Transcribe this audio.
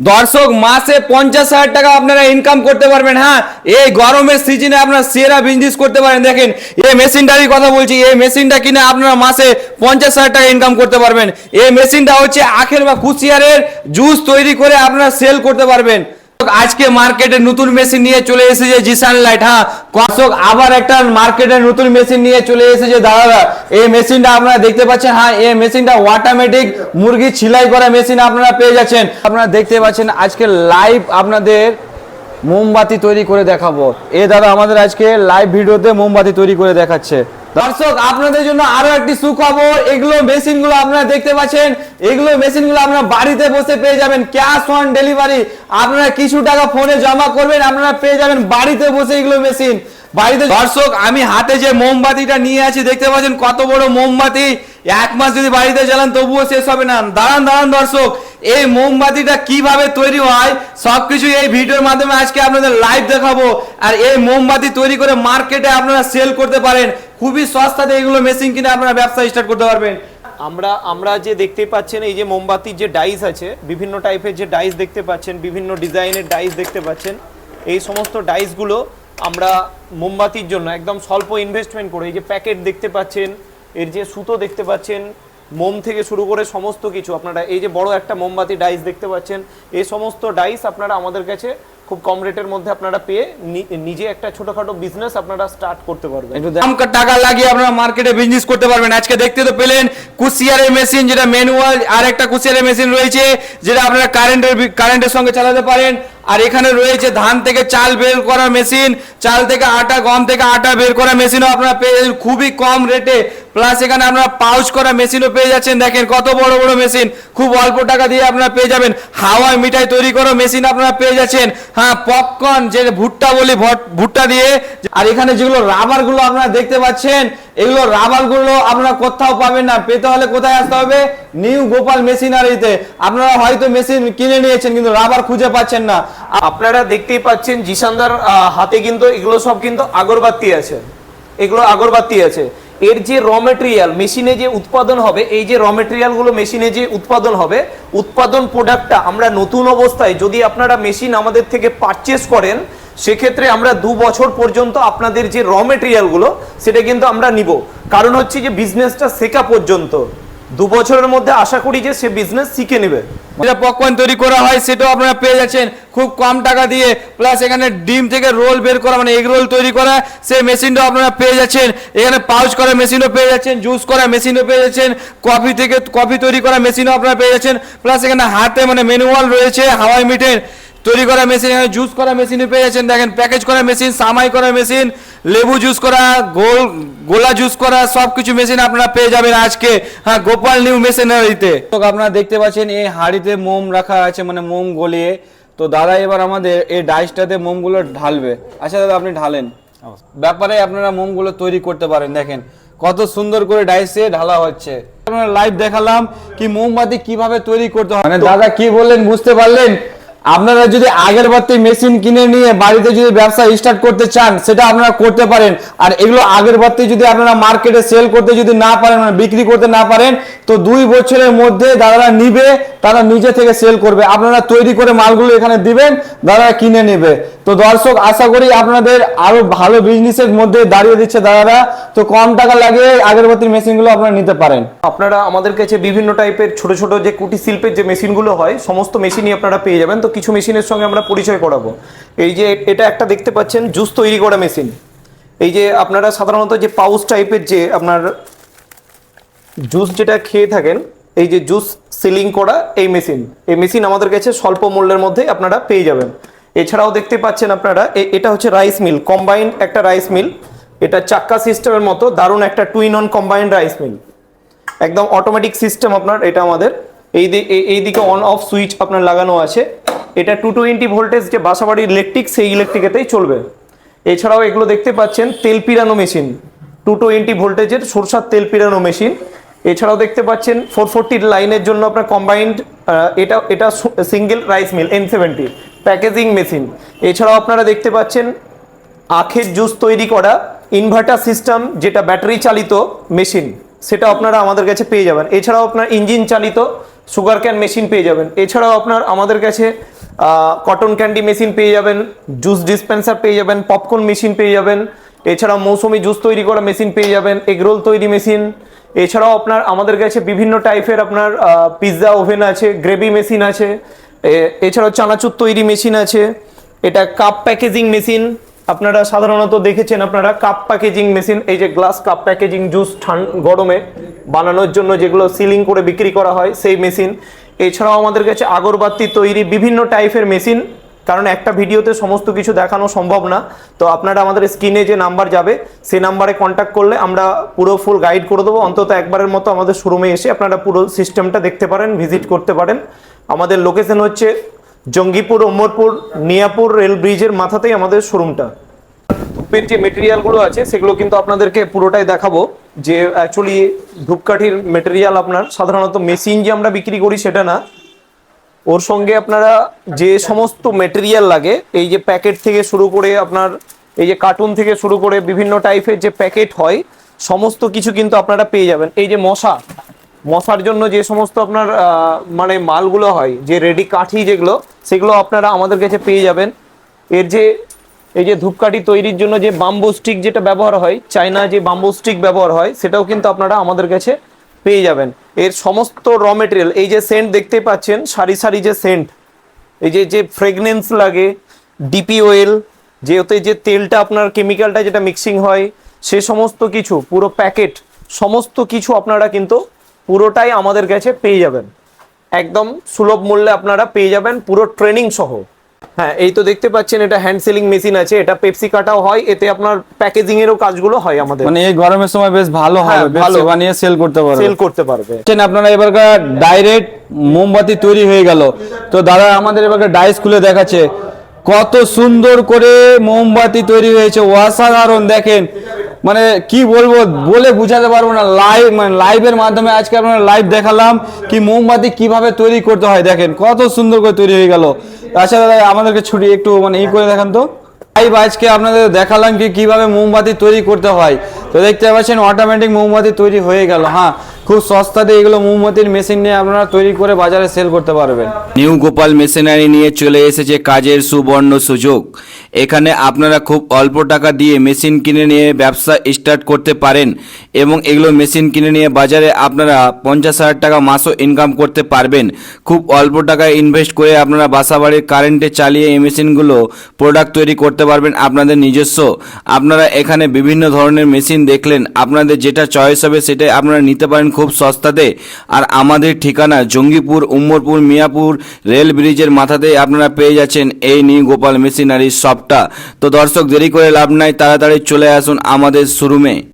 দর্শক, মাসে পঞ্চাশ হাজার টাকা আপনারা ইনকাম করতে পারবেন হ্যাঁ? এই গরমের সিজনে আপনারা সেরা বিজনেস করতে পারেন, দেখেন। এই মেশিনটারই কথা বলছি, এই মেশিনটা কিনে আপনারা মাসে পঞ্চাশ হাজার টাকা ইনকাম করতে পারবেন। এই মেশিনটা হচ্ছে আখের বা কুশিয়ারের জুস তৈরি করে আপনারা সেল করতে পারবেন। আজকে মার্কেটে নতুন মেশিন নিয়ে চলে এসেছে জিসান লাইট হ্যাঁ? কষক আবার একটা মার্কেটে নতুন মেশিন নিয়ে চলে এসেছে দাদারা এই মেশিনটা আপনারা দেখতে পাচ্ছেন হ্যাঁ? এই মেশিনটা অটোমেটিক মুরগি ছিলাই করা মেশিন আপনারা পেয়ে যাচ্ছেন। আপনারা দেখতে পাচ্ছেন, আজকে লাইভ আপনাদের মোমবাতি তৈরি করে দেখাবো। এ দাদা আমাদের আজকে লাইভ ভিডিওতে মোমবাতি তৈরি করে দেখাচ্ছে। দর্শক, আপনাদের জন্য আরও একটি সুখবর। এগুলো মেশিনগুলো আপনারা দেখতে পাচ্ছেন। এগুলো মেশিনগুলো আপনারা বাড়িতে বসে পেয়ে যাবেন। Cash on delivery. আপনারা কিছু টাকা ফোনে জমা করবেন, আপনারা পেয়ে যাবেন বাড়িতে বসে এগুলো মেশিন। বাড়িতে দর্শক, আমি হাতে যে মোমবাতিটা নিয়ে আছি, দেখতে পাচ্ছেন কত বড় মোমবাতি। এক মাস যদি বাড়িতে জ্বালান, তবুও শেষ হবে না। দাঁড়ান দাঁড়ান দর্শক, এই মোমবাতিটা কীভাবে তৈরি হয়, সবকিছু এই ভিডিওর মাধ্যমে আজকে আপনাদের লাইভ দেখাবো। আর এই মোমবাতি তৈরি করে মার্কেটে আপনারা সেল করতে পারেন। খুবই সস্তাতে এগুলো মেশিন কিনে আপনারা ব্যবসা স্টার্ট করতে পারবেন। আমরা আমরা যে দেখতে পাচ্ছেন, এই যে মোমবাতির যে ডাইস আছে, বিভিন্ন টাইপের যে ডাইস দেখতে পাচ্ছেন, বিভিন্ন ডিজাইনের ডাইস দেখতে পাচ্ছেন, এই সমস্ত ডাইসগুলো আমরা মোমবাতির জন্য একদম স্বল্প ইনভেস্টমেন্ট করে এই যে প্যাকেট দেখতে পাচ্ছেন, এর যে সুতো দেখতে পাচ্ছেন, মোম থেকে শুরু করে সমস্ত কিছু আপনারা এই যে বড় একটা মোমবাতি ডাইস দেখতে পাচ্ছেন, এই সমস্ত ডাইস আপনারা আমাদের কাছে খুব কম রেটের মধ্যে আপনারা পেয়ে নিজে একটা ছোটখাটো বিজনেস আপনারা স্টার্ট করতে পারবেন। দাম টাকা লাগিয়ে আপনারা মার্কেটে বিজনেস করতে পারবেন। আজকে দেখতে তো পেলেন কুশিয়ারের মেশিন যেটা ম্যানুয়াল আর একটা কুশিয়ারের মেশিন রয়েছে, যেটা আপনারা কারেন্টের কারেন্টের সঙ্গে চালাতে পারেন। আর এখানে রয়েছে ধান থেকে চাল বের করা মেশিন, চাল থেকে আটা, গম থেকে আটা বের করা মেশিনও আপনারা পেয়ে খুবই কম রেটে। প্লাস এখানে আপনারা পাউচ করা মেশিনও পেয়ে যাচ্ছেন। দেখেন কত বড় বড় মেশিন, খুব অল্প টাকা দিয়ে আপনারা পেয়ে যাবেন। হাওয়ায় মিঠাই তৈরি করা মেশিন আপনারা পেয়ে যাচ্ছেন। হ্যাঁ পপকর্ন যে ভুট্টা বলি ভুট্টা দিয়ে। আর এখানে যেগুলো রাবারগুলো আপনারা দেখতে পাচ্ছেন এগুলো রাবারগুলো আপনারা কোথাও পাবেন না। পেতে হলে কোথায় আসতে হবে? নিউ গোপাল মেশিনারিতে। আপনারা হয়তো মেশিন কিনে নিয়েছেন, কিন্তু রাবার খুঁজে পাচ্ছেন না। আপনারা দেখতেই পাচ্ছেন, জিসানদার হাতে কিন্তু এগুলো সব কিন্তু আগরবাতি আছে। এগুলো আগরবাতি আছে। এর যে র মেটেরিয়াল মেশিনে যে উৎপাদন হবে, এই যে র মেটেরিয়ালগুলো মেশিনে যে উৎপাদন হবে, উৎপাদন প্রোডাক্টটা আমরা নতুন অবস্থায় যদি আপনারা মেশিন আমাদের থেকে পারচেস করেন সেক্ষেত্রে আমরা দু বছর পর্যন্ত আপনাদের যে র মেটেরিয়ালগুলো, সেটা কিন্তু আমরা নিব। কারণ হচ্ছে যে বিজনেসটা শেখা পর্যন্ত। দু বছরের মধ্যে আশা করি যে সে বিজনেস শিখে নেবে। যেটা পপকর্ন তৈরি করা হয়, সেটাও আপনারা পেয়ে যাচ্ছেন। খুব কম টাকা দিয়ে প্লাস এখানে ডিম থেকে রোল বের করা মানে এগ রোল তৈরি করা, সেই মেশিনটাও আপনারা পেয়ে যাচ্ছেন। এখানে পাউচ করা মেশিনও পেয়ে যাচ্ছেন জুস করা মেশিনও পেয়ে যাচ্ছেন কফি থেকে কফি তৈরি করা মেশিনও আপনারা পেয়ে যাচ্ছেন। প্লাস এখানে হাতে মানে ম্যানুয়াল রয়েছে, হাওয়াই মিটের তৈরি করা মেশিন এখানে জুস করা মেশিনও পেয়ে যাচ্ছেন। দেখেন প্যাকেজ করা মেশিন সামাই করা মেশিন লেবু জুস করা গোল গোলা জুস করা সব কিছু মেশিন আপনারা পেয়ে যাবেন আজকে হ্যাঁ গোপাল নিউ মেশিনারিতে। তো আপনারা দেখতে পাচ্ছেন এই হাঁড়িতে মোম রাখা আছে মানে মোম গলিয়ে। তো দাদা এবার আমাদের এই ডাইসটাতে মোমগুলো ঢালবে। আচ্ছা দাদা আপনি ঢালেন। ব্যাপারে আপনারা মোমগুলো তৈরি করতে পারেন দেখেন। কত সুন্দর করে ডাইসে ঢালা হচ্ছে। আপনারা লাইভ দেখালাম কি মোমবাতি কীভাবে তৈরি করতে হয়। মানে দাদা কি বললেন বুঝতে পারলেন? আপনারা যদি আগরবাতি মেশিন কিনে নিয়ে বাড়িতে যদি ব্যবসা স্টার্ট করতে চান, সেটা আপনারা করতে পারেন। আর এগুলো আগরবাতি যদি আপনারা মার্কেটে সেল করতে যদি না পারেন মানে বিক্রি করতে না পারেন, তো দুই বছরের মধ্যে দাদারা নিবে, তারা নিজে থেকে সেল করবে। আপনারা তৈরি করে মালগুলো এখানে দিবেন দাদারা কিনে নেবে। তো দর্শক, আশা করি আপনাদের আরও ভালো বিজনেসের মধ্যে দাঁড়িয়ে দিচ্ছে দাদারা। তো কম টাকা লাগে আগরবাতির মেশিনগুলো আপনারা নিতে পারেন। আপনারা আমাদের কাছে বিভিন্ন টাইপের ছোট ছোট যে কুটির শিল্পের যে মেশিনগুলো হয়, সমস্ত মেশিনই আপনারা পেয়ে যাবেন। তো কিছু মেশিনের সঙ্গে আমরা পরিচয় করাবো। এই যে এটা একটা দেখতে পাচ্ছেন, জুস তৈরি করা মেশিন। এই যে আপনারা সাধারণত যে পাউচ টাইপের যে আপনার জুস যেটা খেয়ে থাকেন, এই যে জুস সিলিং করা এই মেশিন। এই মেশিন আমাদের কাছে স্বল্প মূল্যের মধ্যে আপনারা পেয়ে যাবেন। এছাড়াও দেখতে পাচ্ছেন আপনারা এটা হচ্ছে রাইস মিল, কম্বাইন্ড একটা রাইস মিল। এটা চাক্কা সিস্টেমের মতো, দারুণ একটা twin on combined rice mill. একদম অটোমেটিক সিস্টেম আপনার, এটা আমাদের। এই দিকে অন, অফ, সুইচ আপনার লাগানো আছে। এটা টু টোয়েন্টি ভোল্টেজ যে বাসাবাড়ির ইলেকট্রিক সেই ইলেকট্রিকেতেই চলবে। এছাড়াও এগুলো দেখতে পাচ্ছেন, তেল পিরানো মেশিন টু টোয়েন্টি ভোল্টেজের সরষার তেল পিরানো মেশিন এছাড়াও দেখতে পাচ্ছেন ফোর ফোরটির লাইনের জন্য আপনার কম্বাইন্ড এটা এটা single rice mill N seventy packaging machine এছাড়াও আপনারা দেখতে পাচ্ছেন, আখের জুস তৈরি করা ইনভার্টার সিস্টেম যেটা ব্যাটারি চালিত মেশিন সেটা আপনারা আমাদের কাছে পেয়ে যাবেন। এছাড়াও আপনার ইঞ্জিন চালিত সুগার ক্যান মেশিন পেয়ে যাবেন। এছাড়াও আপনার আমাদের কাছে কটন ক্যান্ডি মেশিন পেয়ে যাবেন, জুস ডিসপেন্সার পেয়ে যাবেন, পপকর্ন মেশিন পেয়ে যাবেন, এছাড়াও মৌসুমি জুস তৈরি করা মেশিন পেয়ে যাবেন এগরোল তৈরি মেশিন, এছাড়াও আপনার আমাদের কাছে বিভিন্ন টাইপের আপনার পিৎজা ওভেন আছে, গ্রেভি মেশিন আছে এছাড়াও চানাচুর তৈরি মেশিন আছে, এটা কাপ প্যাকেজিং মেশিন আপনারা সাধারণত দেখেছেন আপনারা কাপ প্যাকেজিং মেশিন এই যে গ্লাস কাপ প্যাকেজিং জুস ঠান গরমে বানানোর জন্য যেগুলো সিলিং করে বিক্রি করা হয়, সেই মেশিন এছাড়াও আমাদের কাছে আগরবাতি তৈরি বিভিন্ন টাইপের মেশিন কারণ একটা ভিডিওতে সমস্ত কিছু দেখানো সম্ভব না। তো আপনারা আমাদের স্ক্রিনে যে নাম্বার যাবে, সেই নাম্বারে কন্ট্যাক্ট করলে আমরা পুরো ফুল গাইড করে দেবো। অন্তত একবারের মতো আমাদের শোরুমে এসে আপনারা পুরো সিস্টেমটা দেখতে পারেন ভিজিট করতে পারেন। আমাদের লোকেশন হচ্ছে জঙ্গিপুর ওমরপুর নিয়াপুর রেল ব্রিজের মাথাতেই আমাদের শোরুমটা। ধূপের যে মেটেরিয়ালগুলো আছে, সেগুলো কিন্তু আপনাদেরকে পুরোটাই দেখাবো। যে অ্যাকচুয়ালি ধূপকাঠির মেটেরিয়াল আপনার, সাধারণত মেশিন যে আমরা বিক্রি করি সেটা না। ওর সঙ্গে আপনারা যে সমস্ত মেটেরিয়াল লাগে, এই যে প্যাকেট থেকে শুরু করে আপনার, এই যে কার্টুন থেকে শুরু করে বিভিন্ন টাইপের যে প্যাকেট হয়, সমস্ত কিছু কিন্তু আপনারা পেয়ে যাবেন। এই যে মশা মশার জন্য যে সমস্ত আপনার মানে মালগুলো হয়, যে রেডি কাঠি যেগুলো, সেগুলো আপনারা আমাদের কাছে পেয়ে যাবেন। এর যে, এই যে ধূপকাঠি তৈরির জন্য যে বাম্বু স্টিক যেটা ব্যবহার হয়, চায়না যে বাম্বু স্টিক ব্যবহার হয়, সেটাও কিন্তু আপনারা আমাদের কাছে পেয়ে যাবেন। এর সমস্ত র মেটেরিয়াল এই যে সেন্ট দেখতে পাচ্ছেন, সারি সারি যে সেন্ট এই যে যে ফ্রেগনেন্স লাগে ডিপি ওয়েল যে ওতে যে তেলটা আপনার কেমিক্যালটা যেটা মিক্সিং হয়, সে সমস্ত কিছু, পুরো প্যাকেট সমস্ত কিছু আপনারা কিন্তু পুরোটাই আমাদের কাছে পেয়ে যাবেন। একদম সুলভ মূল্যে আপনারা পেয়ে যাবেন পুরো ট্রেনিং সহ। হ্যাঁ এই তো দেখতে পাচ্ছেন এটা হ্যান্ড সেলিং মেশিন আছে এটা পেপসি কাটাও হয় এতে আপনার প্যাকেজিং এরও কাজগুলো হয় আমাদের। মানে এই গরমের সময় বেশ ভালো হয় ভালো। ভালো বানিয়ে সেল করতে পারবে। সেল করতে পারবে। আপনারা এবারকার ডাইরেক্ট মোমবাতি তৈরি হয়ে গেল। তো দাদা আমাদের এবারকার ডাইস খুলে দেখাচ্ছে। কত সুন্দর করে মোমবাতি তৈরি হয়েছে অসাধারণ দেখেন। মানে কি বলব, বলে বুঝাতে পারব না। লাইভ মানে লাইভের মাধ্যমে আজকে আপনারা লাইভ দেখালাম কি মোমবাতি কীভাবে তৈরি করতে হয়, দেখেন, কত সুন্দর করে তৈরি হয়ে গেল। আচ্ছা দাদা, আমাদেরকে ছুটি একটু মানে ই করে দেখান তো। লাইভ আজকে আপনাদের দেখালাম কি কীভাবে মোমবাতি তৈরি করতে হয়। তো দেখতে পাচ্ছেন অটোমেটিক মোমবাতি তৈরি হয়ে গেল হ্যাঁ। খুব সস্তাতে এগুলো মোমবাতির মেশিন নিয়ে আপনারা তৈরি করে বাজারে সেল করতে পারবেন। নিউ গোপাল মেশিনারি নিয়ে চলে এসেছে কাজের সুবর্ণ সুযোগ। এখানে আপনারা খুব অল্প টাকা দিয়ে মেশিন কিনে নিয়ে ব্যবসা স্টার্ট করতে পারেন এবং এগুলো মেশিন কিনে নিয়ে বাজারে আপনারা পঞ্চাশ হাজার টাকা মাসও ইনকাম করতে পারবেন। খুব অল্প টাকায় ইনভেস্ট করে আপনারা বাসা বাড়ির কারেন্টে চালিয়ে এই মেশিনগুলো প্রোডাক্ট তৈরি করতে পারবেন আপনাদের নিজস্ব। আপনারা এখানে বিভিন্ন ধরনের মেশিন দেখলেন, আপনাদের যেটা চয়েস হবে সেটাই আপনারা নিতে পারেন খুব সস্তাতে আর আমাদের ঠিকানা জঙ্গিপুর, উম্মরপুর, মিয়াপুর রেল ব্রিজের মাথাতেই আপনারা পেয়ে যাচ্ছেন এই নিউ গোপাল মেশিনারি শপটা তো দর্শক, দেরি করে লাভ নাই, তাড়াতাড়ি চলে আসুন আমাদের শোরুমে।